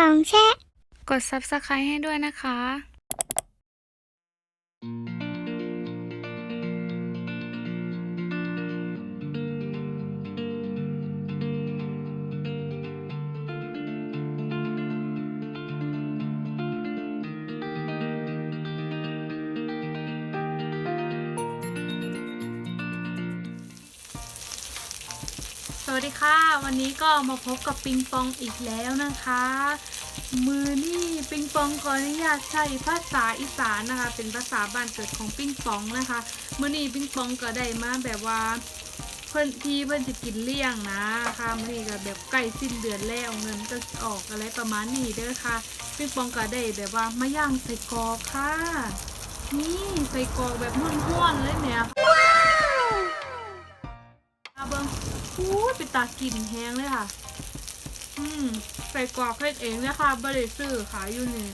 ปองแช่ กด Subscribe ให้ด้วยนะคะ วัสดีค่ะวันนี้ก็มาพบกับปิงปองอีกแล้วนะคะ มือนี่ปิงปองขออนุญาตใช้ภาษาอีสานนะคะ เป็นภาษาบ้านเกิดของปิงปองนะคะ มือนี่ปิงปองก็ได้มาแบบว่าเพื่อนที่เพื่อนจะกินเลี้ยงนะคะมือนี่ก็แบบใกล้สิ้นเดือนแล้วเงินก็ออกอะไรประมาณนี้เด้อค่ะปิงปองก็ได้แบบว่ามาย่างใส่กอกค่ะ นี่ใส่กอกแบบม้วนๆเลยเนี่ย พูดไปตากินแห้งเลยค่ะ อืมใส่กรอกเฮ็ดเองเลยค่ะบริซื้อขายอยู่นี่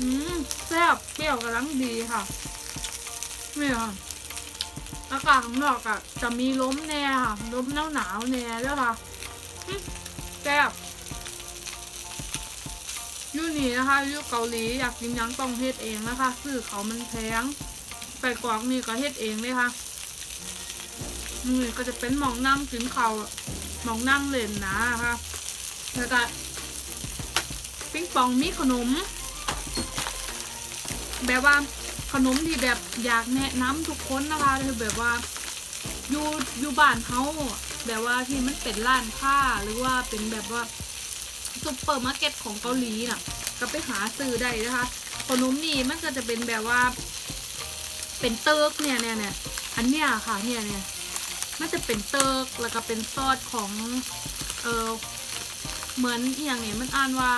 อืมแซ่บเปรี้ยวกำลังดีค่ะนี่ค่ะอากาศข้างนอกอะ จะมีลมแน่ค่ะลมหนาวหนาวแน่ด้วยค่ะแซ่บยู่นี่นะคะยู่เกาหลีอยากกินยังต้องเฮ็ดเองนะคะซื้อเขามันแพงใส่กรอกนี่ก็เฮ็ดเองเลยค่ะ นี่ก็จะเป็นหมองนั่งกินเขาหมองนั่งเล่นนะคะแล้วก็ปิ้งปองมีขนม แบบว่าขนมที่แบบอยากแนะนำทุกคนนะคะคือแบบว่าอยู่อยู่บ้านเขาแบบว่าที่มันเป็นร้านค้าหรือว่าเป็นแบบว่าซุปเปอร์มาร์เก็ตของเกาหลีน่ะ ก็ไปหาซื้อได้นะคะ ขนมนี่มันก็จะเป็นแบบว่า เป็นเติร์กเนี่ยเนี่ยเนี่ยอันเนี้ยค่ะเนี่ยเนี่ย มันจะเป็นเติร์กแล้วก็เป็นซอสของเออเหมือนอย่างนี่ยมันอ่านว่า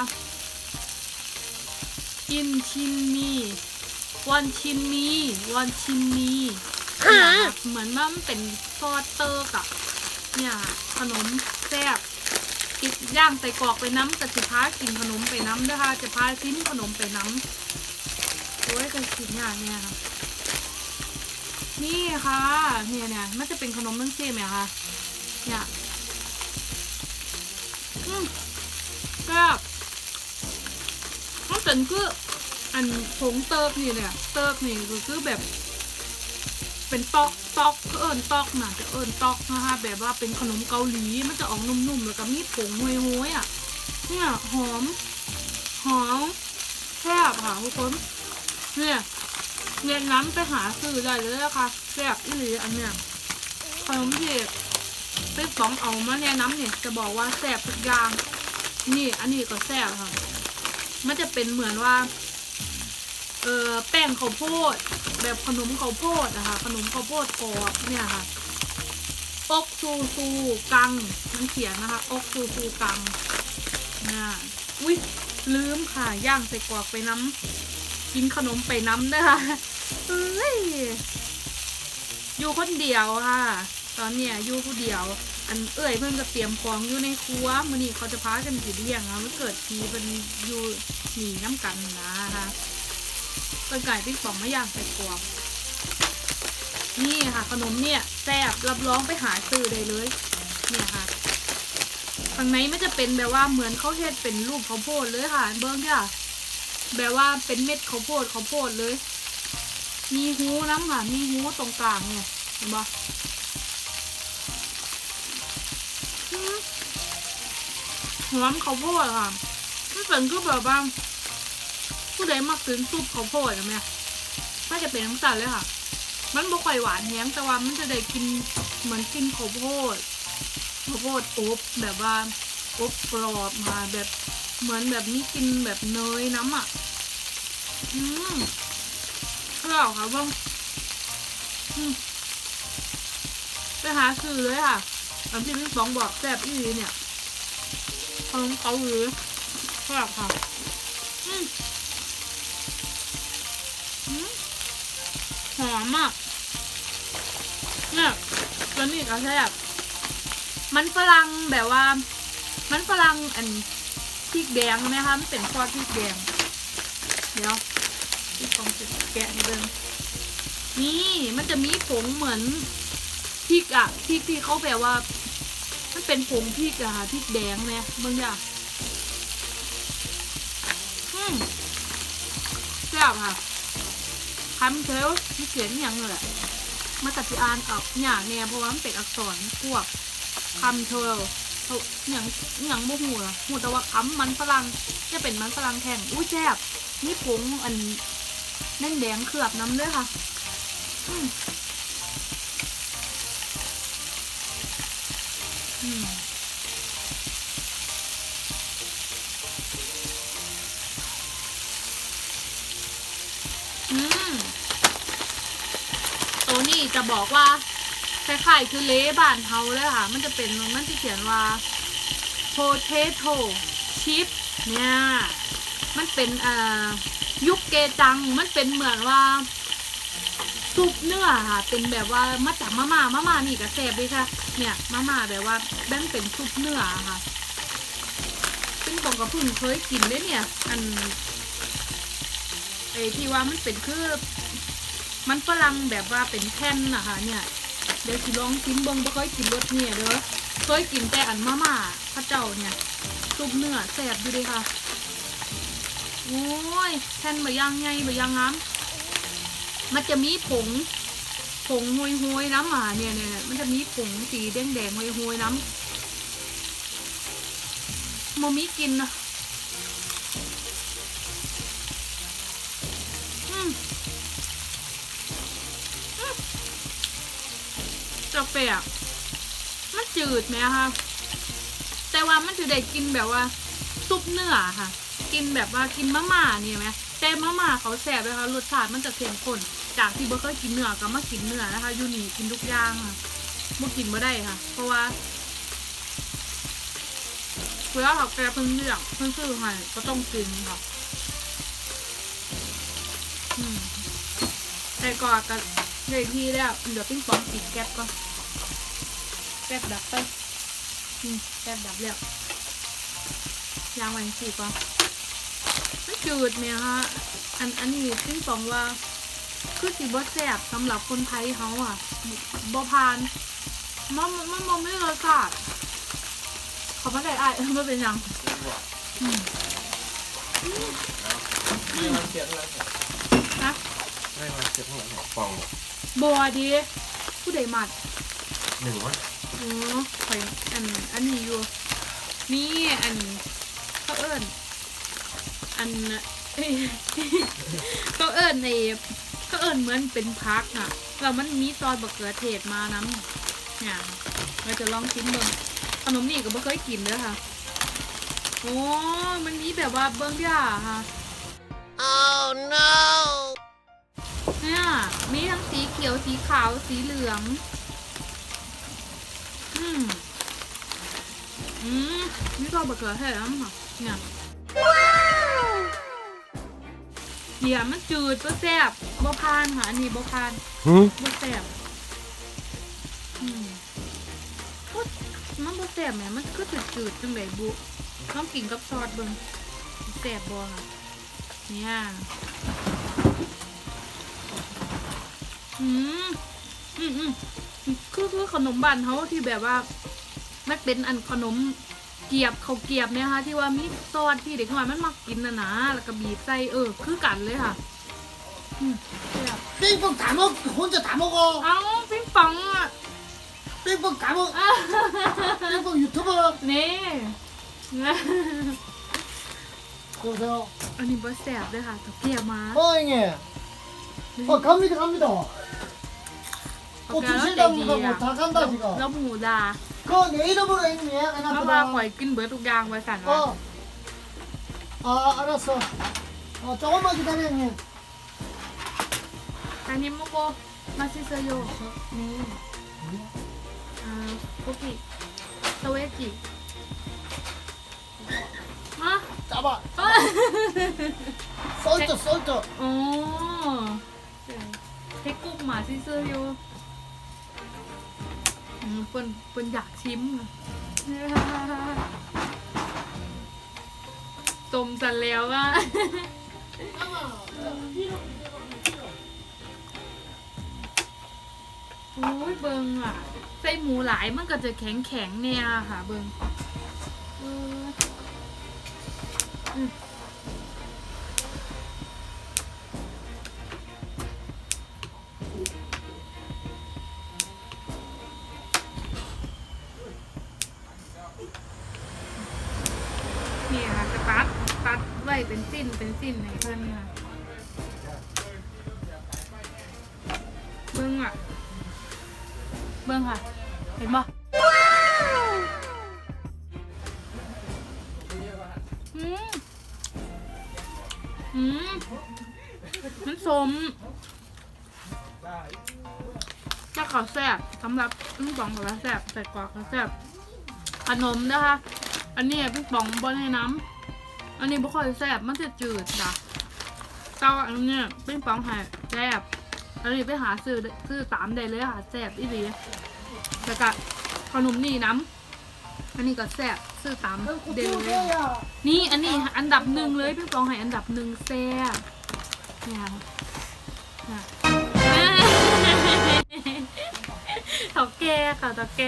อินชินมีวันชินมีวันชินมีเนี่ยเหมือนว่ามันเป็นซอสเติร์กอะเนี่ยขนมแซ่บกินย่างใส่กรอกไปน้ำกับสิพากินขนมไปน้ำด้วยค่ะจะพาชิ้นขนมไปน้ำโอ้ยเคยกินอย่างเนี่ยค่ะ นี่ค่ะ เนี่ยเนี่ยมันจะเป็นขนมมันซี่ไหมคะเนี่ยอืมก็มันเป็นคืออันผงเติร์กนี่เนี่ยเติร์กนี่ก็คือแบบ เป็นตอกตอกเอิญตอกนะจะเอิญตอกนะคะแบบว่าเป็นขนมเกาหลีมันจะออกนุ่มๆแล้วก็มีผงห้วยๆอะเนี่ยหอมหอมแซ่บค่ะทุกคนเนี่ย เรียนน้ำไปหาซื้อได้เลยนะคะแซ่บอีหลีอันเนี้ยขนมที่ไปสองเอามาเนี่ยน้ำเนี่ยจะบอกว่าแซ่บทุกอย่าง นี่อันนี้ก็แซ่บค่ะ มันจะเป็นเหมือนว่า เออแป้งข้าวโพด แบบขนมข้าวโพดนะคะขนมข้าวโพดกรอบเนี่ยค่ะอกซูซูกังมันเขียนนะคะอกซูซูกังน่ะอุ้ยลืมค่ะย่างใส่กรอกไปน้ำ กินขนมไปน้ำนะคะเอ้ยอยู่คนเดียวค่ะ ตอนเนี้ยอยู่คนเดียว อันเอ้ยเพื่อนก็เตรียมของอยู่ในครัวมื้อนี้เขาจะพากันกินเลี้ยงอะมันเกิดทีเป็นอยู่หนีน้ำกันนะคะเป็นไก่ปิ้งปองมาย่างใส่กรอกนี่ค่ะขนมเนี่ยแซ่บรับรองไปหาซื้อได้เลย เนี่ยค่ะข้างในไมันจะเป็นแบบว่าเหมือนเขาเฮ็ดเป็นรูปข้าวโพดเลยค่ะเบิ้งค่ะ แบบว่าเป็นเม็ดข้าวโพดข้าวโพดเลย มีหูน้ำค่ะมีหูตรงกลางเนี่ยเห็นปะอืมหอมข้าวโพดค่ะมันเป็นก็แบบว่าผู้ใดมักกินซุปข้าวโพดนะแม่น่าจะเป็นน้ำตาลเลยค่ะ มันบ่ค่อยหวานแฮงแต่ว่ามันจะได้กินเหมือนกินข้าวโพดข้าวโพดอบแบบว่าอบกรอบมาแบบ เหมือนแบบนี้กินแบบเนยน้ำอะ อืมอร่อยค่ะบ้างไปหาซื้อเลยค่ะตามที่พี่ฟองบอกแซ่บอีหลีเนี่ยขนมเกาหลีแซ่บค่ะอืมอืมมอะเนี่ยตัวนี้ก็แซ่บมันฝรั่งแบบว่า มันฝรั่งอัน พริกแดงไหมคะมันเป็นซอสพริกแดง เดี๋ยวพี่ฟองจะแกะให้เบิ่งนี่มันจะมีผงเหมือนพริกอะพริกที่เขาแบบว่า มันเป็นผงพริกอะค่ะพริกแดงเนี่ยเบิ่งอย่ามแซ่บค่ะคำเทลที่เขียนอย่างเลยมาตัดที่อ่านออกอย่างเนี่ยเพราะว่ามันเป็นอักษรพวกคำเทล เขาอย่างอย่างบ่หูล่ะหูแต่ว่าคำมันฝรั่งจะเป็นมันฝรั่งแข็งอุ้ยแซ่บนี่ผงอันแดงแดงเคลือบน้ำด้วยค่ะอืมอืมตัวนี้จะบอกว่า คล้ายๆคือเละบ้านเฮาเลยค่ะ มันจะเป็นมันจะเขียนว่า potato chip เนี่ยมันเป็นอ่ายุคเกจังมันเป็นเหมือนว่าซุปเนื้อค่ะ เป็นแบบว่ามาจากมาม่ามาม่านี่ก็แซ่บด้วยค่ะ เนี่ยมาม่าแบบว่าแบ่งเป็นซุปเนื้อค่ะซึ่งตรงกับเพึ่งเคยกินด้วยเนี่ย อันไอที่ว่ามันเป็นคือ มันฝรั่งแบบว่าเป็นแผ่นนะคะเนี่ย เดี๋ยวสิลองกินเบิ่งบ่เคยกินรสเนี่ยเด้อเคยกินแต่อันมาม่าพระเจ้าเนี่ยซุปเนื้อแซ่บอยู่เลยค่ะ โอ้ยแผ่นบะย่างไงบะย่างงามมันจะมีผง ผงหวยหวยๆน้ำหมาเนี่ยเนี่ยเนี่ยมันจะมีผงสีแดงแดงหวยหวยๆน้ำโมมีกินนะ อืมอืมกาแฟมันจืดไหมคะแต่ว่ามันจะได้กินแบบว่าซุปเนื้อค่ะ กินแบบว่ากินมะม่าเนี่ยไหมแต่มะม่าเขาแสบเลยค่ะรสชาติมันจะเข้มข้นจากที่เบอร์เคยกินเนื้อก็มากินเนื้อนะคะยูนี่กินทุกอย่างค่ะบ่กินไม่ได้ค่ะ เพราะว่าเวลาเขาแกเพิ่งเลือกเพิ่งซื้อให้ก็ต้องกินค่ะแต่ก่อนก็เลยทีแล้วเดี๋ยวปิ้งปองปิดแก๊สก่ อนแก๊สดับไปอืมแก๊สดับแล้วยางไว้สิก่อนมันจืดเนี่ยฮะอันอันนี้ปิ้งปองว่า คือสีบ่แซ่บสำหรับคนไทยเขาอะบ่พานมันมันมันไม่รสชาติขอมาได้ไอ้ายไม่เป็นหยังอืมไม่มาเสียงอะไรนะไม่มาเสียงอะไรฟองบัวดีผู้ใดมัดหนึ่งวะ อ๋อข่อยอันอันนี้อยู่นี่อันเขาเอิญอันเอ้ยเขาเอิญในเขาเอิญเหมือนเป็นพักอะแล้วมันมีซอสบะเขือเทศมาน้ำเนี่ยเราจะลองชิมเบิ่งขนมนี่ก็ไม่เคยกินเลยค่ะโอ้มันมีแบบว่าเบิ้งย่าค่ะ Oh no! เนี่ยมีทั้งสีเขียวสีขาวสีเหลือง อืม อืมนี่ก็บะเขือเทศแล้วค่ะเนี่ยเดี๋ยวมันจืดก็แซ่บบ่พานค่ะอันนี้บ่พานบ่แซ่บอืมโอ๊ยมันบ่แซ่บแหมมันก็จืดจืดๆจังไดบุต้องกินกับซอสเบิ่งแซ่บบ่ค่ะเนี่ยอืมอืมอืมคือคือขนมบ้านเขาที่แบบว่า มันเป็นอันขนมเกียบเขาเกียบเนี่ยค่ะที่ว่ามีซอสที่เด็กน้อยมันมักกินนะนะแล้วก็บีบใส่เออ คือกันเลยค่ะอืปิ้งปองถามว่าคนจะถามว่ากเอ้าวปิ้งปองอะปิ้งปองถามว่าปิ้งปองยูทูบเบอร์นี่โกเซลอันนี้บอสแสบเลยค่ะเขเกียบมาโอ้ยไงโอ้คำนี้คำนี้ต่อโอ้ทุเรียนเราหมูดาคำได้สิก็เราหมูดา 그거 내 이름으로 형님 แล้วว่าข่อย 예약해놨거든. กินเบิร์ดทุกอย่างไว้สั่นว่า 어. 아, 알았어. 어, 조금만 기다려, 형님. อันนี้โมโกมาซิเซโยนี่อ่าคุกกี้สเวจิมา 잡아. เอ้ย 썰트, 썰트. อ๋อเทคกุกหมาซิเซโยอืม เปิ้นเปิ้นอยากชิมอะตมสันแล้วอะโอ้ยเบิงอะใส่หมูหลายมันก็จะแข็งแข็งเนี่ยค่ะ เบิงอืม เป็นสิ้นเป็นสิ้นให้เพื่อนค่ะเบิ้งอะ เบิ้งค่ะ เห็นปะอืมอืมมันสมถ้าเขาวแซ่บสำหรับพึ่งปองกับแซ่บใส่กรอกกับแซ่บขนมนะคะ อันนี้พึ่งปองบนให้น้ำ อันนี้บ่ค่อยแซ่บมันจะจืดจ้ะเจ้าอันนี้เป็นปองหายแซ่บอันนี้ไปหาซื้อซื้อตามได้เลยค่ะแซ่บอีดีแล้วก็ขนมนี่น้ำอันนี้ก็แซ่บซื้อตามเดลเลยนี่อันนี้อันดับหนึ่งเลยเป็นปองไห้อันดับหนึ่งแซ่บเนี่ยะต่าแกค่ะต่าแก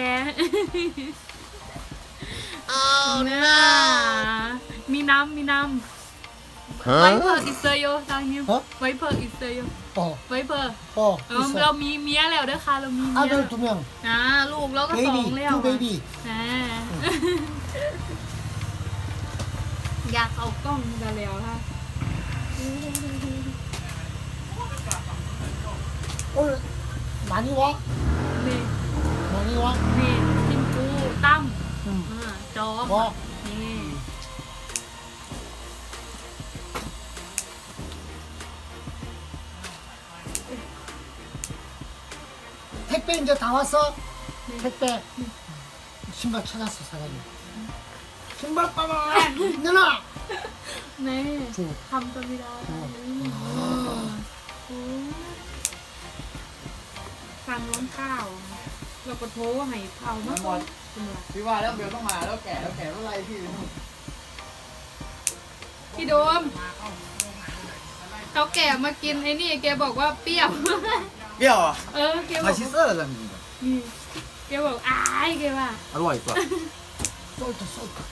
oh no มีน้ำมีน้ำ Huh? Viper is the yo, thank you. Huh? Viper is the yo. ปอ Viper. ปเออเรามีเมียแล้วเด้อค่ะเรามีเมียอาเดแล้อวตุ้มยังนะลูกเราก็สองแล้ว ทูเบบี้นะอยากเอากล้องกันแล้วค่ะโอ้ยมานี่วะเมมานี่วะเมจิมกูตั้มอ่าจอม 택배 이제 다 왔어? 택배. 신발 찾았어, 사장님. 신발 빠봐! 누나! นี่ 줘. ทำตัวไม่ได้สั่งร้อนข้าวเราก็โทรให้เผามาก่อนเป็นไร พี่ว่าแล้วเบลต้องมาแล้วแก่แล้วแก่เมื่อไรพี่ พี่โดมเขาแก่มากินไอ้นี่แกบอกว่าเปรี้ยว 깨와. 어, 깨워. 맛있어요, 장님. 응. 깨워. 아, 이게 와. 알로와 이거. 쏠터 쏠터.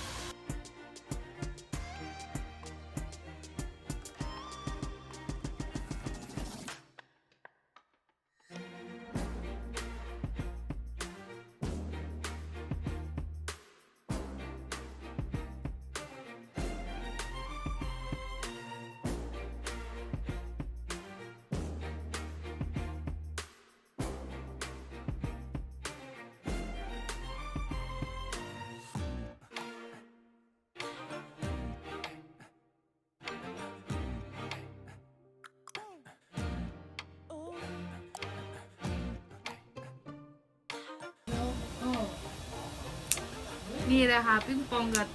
นี่เลยค่ะปิ้งปองกับ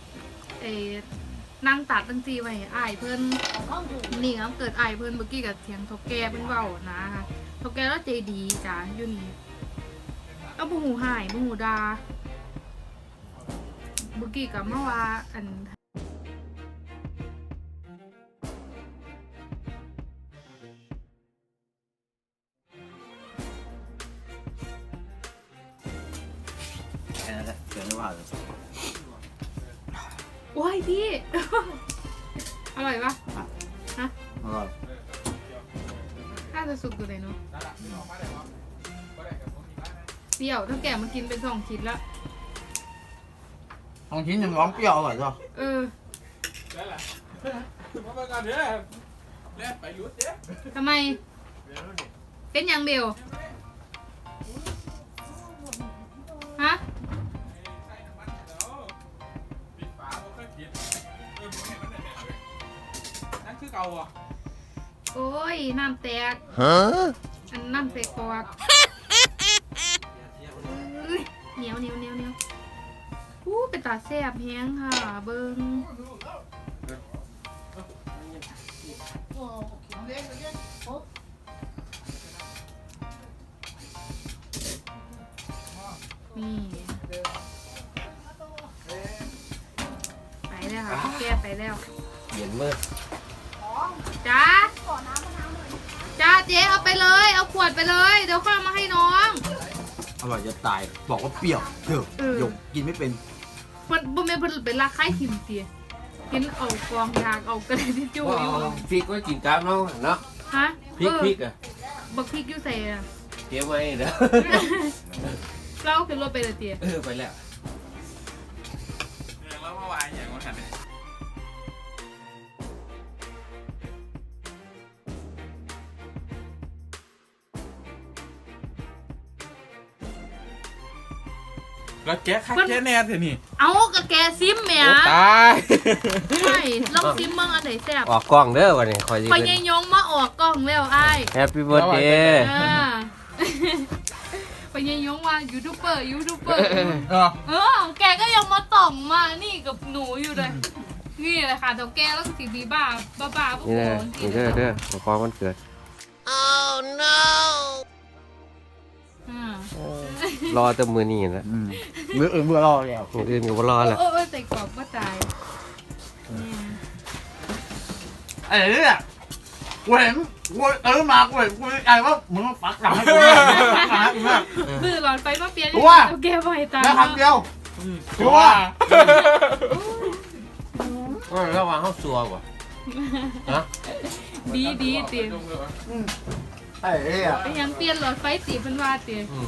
เออนั่งตัดตั้งจีไว้ให้อายเพื่อนนี่ครับเกิดไอายเพื่อนเมื่อกี้กับเสียงทกแกเพื่อนเบานะคะทกแกแล้วใจดีจ้ะอยู่นี่เอาบุหูหายบูหูดาเมื่อกี้กับเมื่อวาอัน เปรี้ยวถ้าแก่มากินเป็นสองชิ้นแล้วลองชิ้นยังร้องเปรี้ยวอร่อยจ้ะเออได้ละมาเมื่อก่อนเด้อเล่นไปรุดเด้อทำไม เดี๋ยวนี่เป็นอย่างเบลฮะปิดฝาบ่เคยปิดเออบ่เห็นมันได้แน่เลยนั่นคือเก่าอะโอ้ย น้ำแตกอันน้ำแตกกวาก ตาแซ่บแฮงค่ะ เบิ้งนี่ไปแล้วค่ะพี่แก้ไปแล้ว เย็นเมื่อจ้าจ้าเจ๊เอาไปเลย เอาขวดไปเลย เดี๋ยวค่อยมาให้น้อง อร่อยจะตาย บอกว่าเปรี้ยวเถอะหยกกินไม่เป็น เพิ่นบ่แม่นเพิ่นเป็นราคายหิมเตียเห็นเอากองยางเอากระดาษทิชชู่อยู่พริกไว้กินกามเนาะเนาะฮะพริกพริกอะบักพริกอยู่ใส่อะเตรียมไว้เด้อเราเอาขึ้นรถไปเลยเตียเออไปแล้ว แล้วแกะคักแกะแน่เถอะนี่เอากะแกซิมแหม่โอ้ตายใช่ลองซิมเบิ่งอันไหนแซ่บออกกล้องเด้อวันนี้คอยสิพอเป็นยายยงมาออกกล้องแล้วอ้ายแฮปปี้เบิร์ดเดย์อ่าพอยายยงว่ายูทูบเบอร์ยูทูบเบอร์เออเออแกก็ยังมาต่องมานี่กับหนูอยู่เลยนี่แหละค่ะเดี๋ยวแกแล้วก็สีบีบ้าบ้าบ้าพวกนี่โขเด้อนกินี่นเด้อเด้อขอความวันเกิดอ่า รอแต่มือนี่แหละอืมมืออื่นมือรอแล้วมืออื่นก็บ่รอเอละอเออเออใส่กรอบก็ตายเนี่ยไอ้เนี่ยกูเห็นกูเออมากูเห็นกูไอ้ว่ามึงมาฝักหลังให้กูเนี่ยฝักหลังให้กูเนี่ยบื้อหลอดไฟมาเปลี่ยนรู้ว่าแกบ่อยตายแล้วคำเดียวชัวร์เออระวังเข้าซัวบ่ฮะดีดีตีไอ้เนี่ย ไปยังเปลี่ยนหลอดไฟตีเป็นว่าตีอืม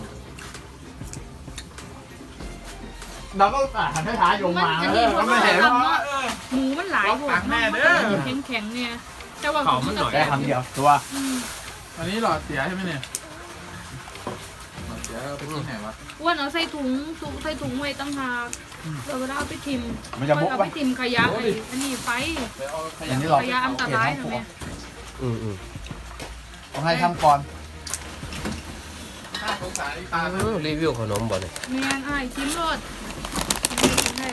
เราก็หันให้ท้ายโยงมันมาอันนี้เพราะไม่ว่าเห็นทำเนาะหมูมันหลายหัวตักแน่เด้อมันแข็งแข็งๆเนี่ยแต่ว่าเขามันหน่อย ได้คำเดียวตัวอืมอันนี้หลอดเสียใช่ไหมเนี่ยหลอดเสียเอาไปที่ไหนวะอ้วนเอาใส่ถุงถุงใส่ถุงไว้ตั้งหากเดี๋ยวเวลาเอาไปทิมมันจะมุกเอาไปไปทิมขยะไอ้อันนี้ไฟไปเอาขอย่ายะงนี้หรอขยะอันตรายนะแม่อืมอืมต้องให้ทำก่อนน่า สงสารอีตาเลยอืมรีวิวขนมบ่เนี่ยแม่นอ้ายชิมรสได้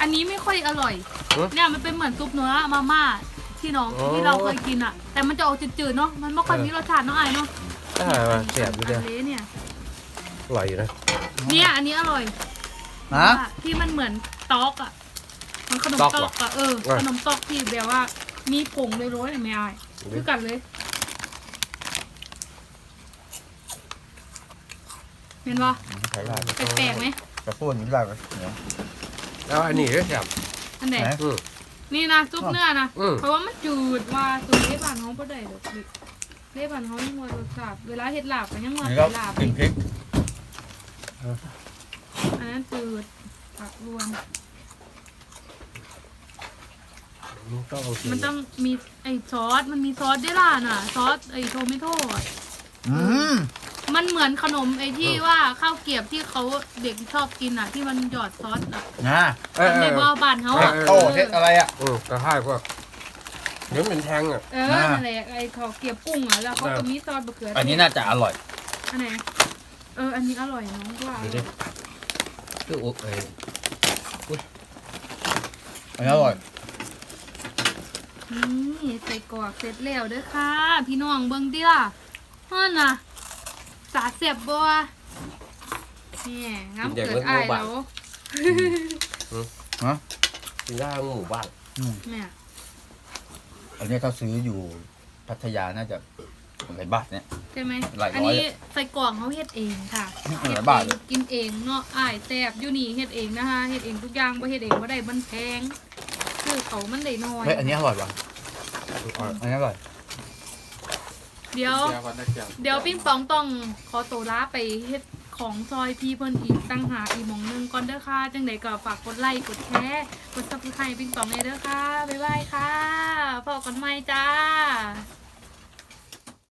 อันนี้ไม่ค่อยอร่อย เนี่ยมันเป็นเหมือนซุปเนื้อมาม่าที่น้องที่เราเคยกินอะแต่มันจะออกจืดๆเนาะมันไม่ค่อยมีรสชาติเนาะไอ้ายเนาะได้มาแซ่บอยู่เด้ออันเละเนี่ย อร่อยอยู่นะเนี่ยอันนี้อร่อยนะที่มันเหมือนตอกอะมันขนมต๊อกตเหรออกอะเออเออ ขนมตอกที่แบบว่า มีผงเลยโรยๆไม่อายคือกันเลยเห็นปะใช้ได้แปลกๆไหมกระปุกนี้ได้ไหมเนี่ย แล้วอันนี้เด้อแซ่บอันไหน ไหน อืม นี่นะซุปเนื้อนะอืม เพราะว่ามันจืดว่าตัวเล็บานเขาบ่ได้ดอกเล็บานเขายังว่ารสชาติเวลาเฮ็ดลาบก็ยังว่านี่เป็ก็นลาบกลิ่นพริก อันนั้นจืดผักรวม มันต้องเอากินมันต้องมีไอ้ซอส มันมีซอสด้วยล่ะน่ะ ซอสไอ้โทมิโต้อะอืมมันเหมือนขนมไอ้ที่ว่าข้าวเกรียบที่เขาเด็กชอบกินอะ ที่มันหยอดซอสอะนะเออทำในเอบ่ออบ้านเขาเฮ็อะดโต้เฮ็ดอะไรอะ อืมกระท่ายพวกเดี๋ยวมันเป็นแทงอะ เออนั่นแหละไอ้ข้าวเกรียบกุ้งอะแล้วเขาก็มีซอสมะเขือเทศอันนี้น่าจะอร่อย อันไหน เออ อันนี้อร่อยน้องว่าดูดิคืออุ๊บเอ้ยอันนี้อร่อยนี่ใส่กรอกเสร็จแล้วเด้อค่ะ พี่น้องเบิ่งดิล่ะฮ้อนน่ะ สาเสียบบัวนี่ง้ำเกิดอ้ายแล้วกินได้ทั้งหมู่บ้านแม่อันนี้ถ้าซื้ออยู่พัทยาน่าจะ หลายบาทเนี่ย ใช่ไหมหลายร้อยอันนี้ใส่กล่องเขาเฮ็ดเองค่ะหลายเฮ็ดบาทเองกินเองเนาะอ้ายแซ่บอยู่นี่เฮ็ดเองนะคะเฮ็ดเองทุกอย่างบ่เฮ็ดเองบ่ได้มันแพงคือเขามันได้น้อย เฮ้ยอันนี้อร่อยว่ะอันนี้อร่อยเดี๋ยวเสียวันได้เสียเดี๋ยวปิ้งปองต้องขอตัวลาไปเฮ็ดของซอยพี่เพิ่นอีกตั้งหากอีกหมองหนึงก่อนเด้อค่ะ จังไดก็ฝากกดไลค์กดแชร์กด Subscribe ปิ้งปองเลยเด้อค่ะ บ๊ายบายค่ะพบกันใหม่จ้า